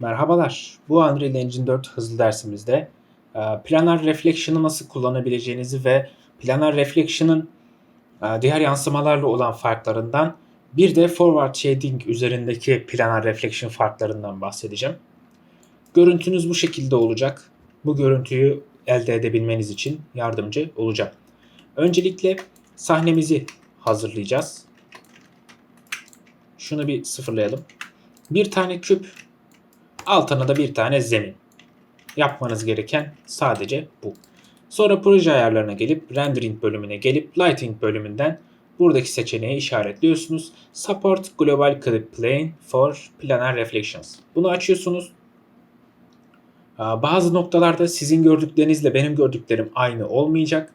Merhabalar. Bu Unreal Engine 4 hızlı dersimizde e, Planar Reflection'ı nasıl kullanabileceğinizi ve Planar Reflection'ın e, diğer yansımalarla olan farklarından bir de Forward Shading üzerindeki Planar Reflection farklarından bahsedeceğim. Görüntünüz bu şekilde olacak. Bu görüntüyü elde edebilmeniz için yardımcı olacak. Öncelikle sahnemizi hazırlayacağız. Şunu bir sıfırlayalım. Bir tane küp Altına da bir tane zemin. Yapmanız gereken sadece bu. Sonra proje ayarlarına gelip rendering bölümüne gelip lighting bölümünden buradaki seçeneği işaretliyorsunuz. Support Global Clip Plane for Planar Reflections. Bunu açıyorsunuz. Bazı noktalarda sizin gördüklerinizle benim gördüklerim aynı olmayacak.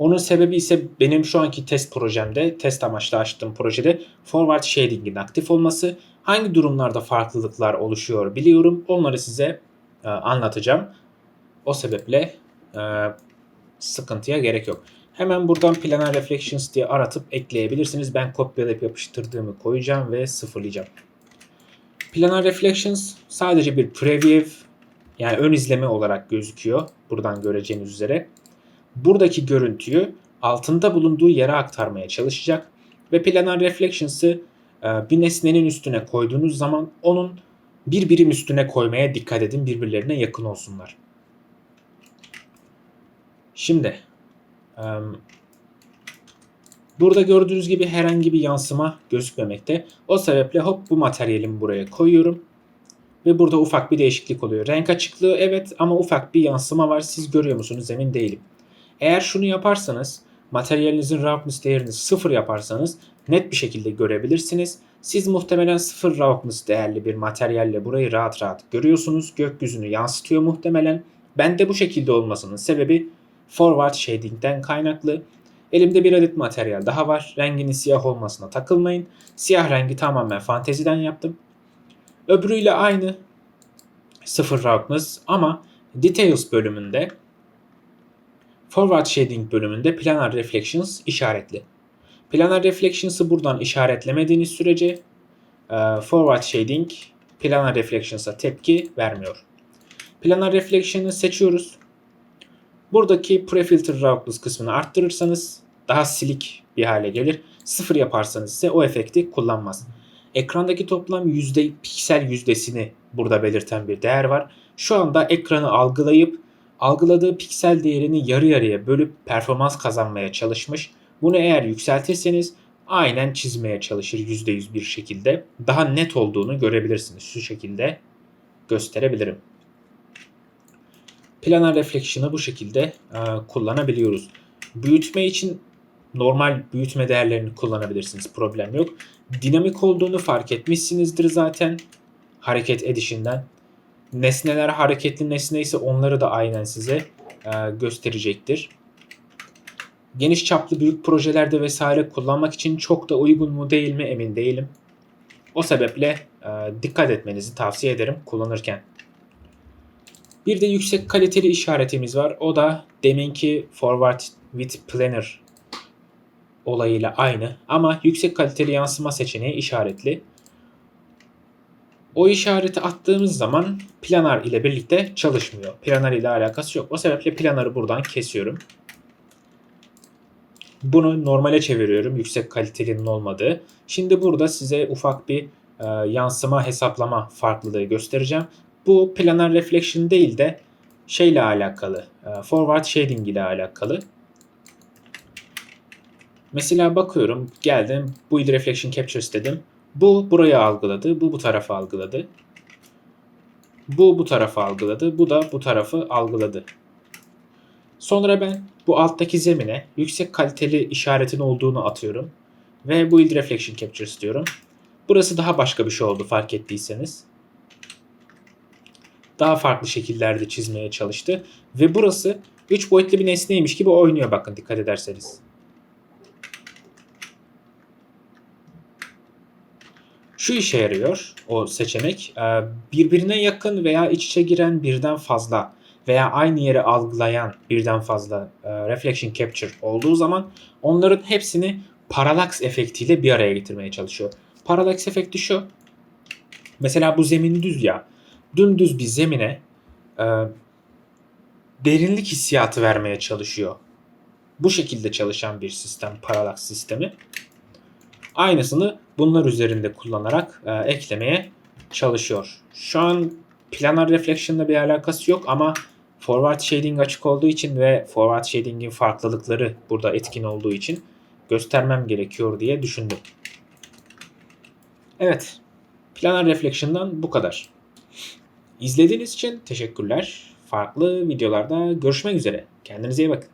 Onun sebebi ise benim şu anki test projemde, test amaçlı açtığım projede forward shading'in aktif olması. Hangi durumlarda farklılıklar oluşuyor biliyorum. Onları size e, anlatacağım. O sebeple e, sıkıntıya gerek yok. Hemen buradan Planar Reflections diye aratıp ekleyebilirsiniz. Ben kopyalayıp yapıştırdığımı koyacağım ve sıfırlayacağım. Planar Reflections sadece bir preview yani ön izleme olarak gözüküyor. Buradan göreceğiniz üzere buradaki görüntüyü altında bulunduğu yere aktarmaya çalışacak ve planar reflections'ı e, bir nesnenin üstüne koyduğunuz zaman onun bir birim üstüne koymaya dikkat edin birbirlerine yakın olsunlar. Şimdi e, burada gördüğünüz gibi herhangi bir yansıma gözükmemekte. O sebeple hop bu materyalimi buraya koyuyorum. Ve burada ufak bir değişiklik oluyor. Renk açıklığı evet ama ufak bir yansıma var. Siz görüyor musunuz emin değilim. Eğer şunu yaparsanız materyalinizin roughness değerini sıfır yaparsanız net bir şekilde görebilirsiniz. Siz muhtemelen sıfır roughness değerli bir materyalle burayı rahat rahat görüyorsunuz. Gökyüzünü yansıtıyor muhtemelen. Ben de bu şekilde olmasının sebebi forward shading'den kaynaklı. Elimde bir adet materyal daha var. Renginin siyah olmasına takılmayın. Siyah rengi tamamen fanteziden yaptım. Öbürüyle aynı. Sıfır roughness ama details bölümünde Forward Shading bölümünde Planar Reflections işaretli. Planar Reflections'ı buradan işaretlemediğiniz sürece e, Forward Shading Planar Reflections'a tepki vermiyor. Planar Reflection'ı seçiyoruz. Buradaki Prefilter Roughness kısmını arttırırsanız daha silik bir hale gelir. Sıfır yaparsanız ise o efekti kullanmaz. Ekrandaki toplam yüzde piksel yüzdesini burada belirten bir değer var. Şu anda ekranı algılayıp algıladığı piksel değerini yarı yarıya bölüp performans kazanmaya çalışmış. Bunu eğer yükseltirseniz aynen çizmeye çalışır %100 bir şekilde. Daha net olduğunu görebilirsiniz. Şu şekilde gösterebilirim. Planar Reflection'ı bu şekilde e, kullanabiliyoruz. Büyütme için normal büyütme değerlerini kullanabilirsiniz. Problem yok. Dinamik olduğunu fark etmişsinizdir zaten. Hareket edişinden nesneler hareketli nesne ise onları da aynen size e, gösterecektir. Geniş çaplı büyük projelerde vesaire kullanmak için çok da uygun mu değil mi emin değilim. O sebeple e, dikkat etmenizi tavsiye ederim kullanırken. Bir de yüksek kaliteli işaretimiz var. O da deminki Forward with Planner olayıyla aynı ama yüksek kaliteli yansıma seçeneği işaretli. O işareti attığımız zaman planar ile birlikte çalışmıyor. Planar ile alakası yok. O sebeple planarı buradan kesiyorum. Bunu normale çeviriyorum. Yüksek kalitelinin olmadığı. Şimdi burada size ufak bir e, yansıma hesaplama farklılığı göstereceğim. Bu planar reflection değil de şeyle alakalı. E, forward shading ile alakalı. Mesela bakıyorum geldim build reflection capture istedim. Bu burayı algıladı. Bu bu tarafı algıladı. Bu bu tarafı algıladı. Bu da bu tarafı algıladı. Sonra ben bu alttaki zemine yüksek kaliteli işaretin olduğunu atıyorum. Ve bu Build Reflection Capture istiyorum. Burası daha başka bir şey oldu fark ettiyseniz. Daha farklı şekillerde çizmeye çalıştı. Ve burası 3 boyutlu bir nesneymiş gibi oynuyor bakın dikkat ederseniz. Şu işe yarıyor o seçenek. Ee, birbirine yakın veya iç içe giren birden fazla veya aynı yeri algılayan birden fazla e, reflection capture olduğu zaman onların hepsini parallax efektiyle bir araya getirmeye çalışıyor. Parallax efekti şu. Mesela bu zemin düz ya. Dümdüz bir zemine e, derinlik hissiyatı vermeye çalışıyor. Bu şekilde çalışan bir sistem, paralaks sistemi. Aynısını bunlar üzerinde kullanarak e, eklemeye çalışıyor. Şu an planar reflection'la bir alakası yok ama forward shading açık olduğu için ve forward shading'in farklılıkları burada etkin olduğu için göstermem gerekiyor diye düşündüm. Evet. Planar Reflection'dan bu kadar. İzlediğiniz için teşekkürler. Farklı videolarda görüşmek üzere. Kendinize iyi bakın.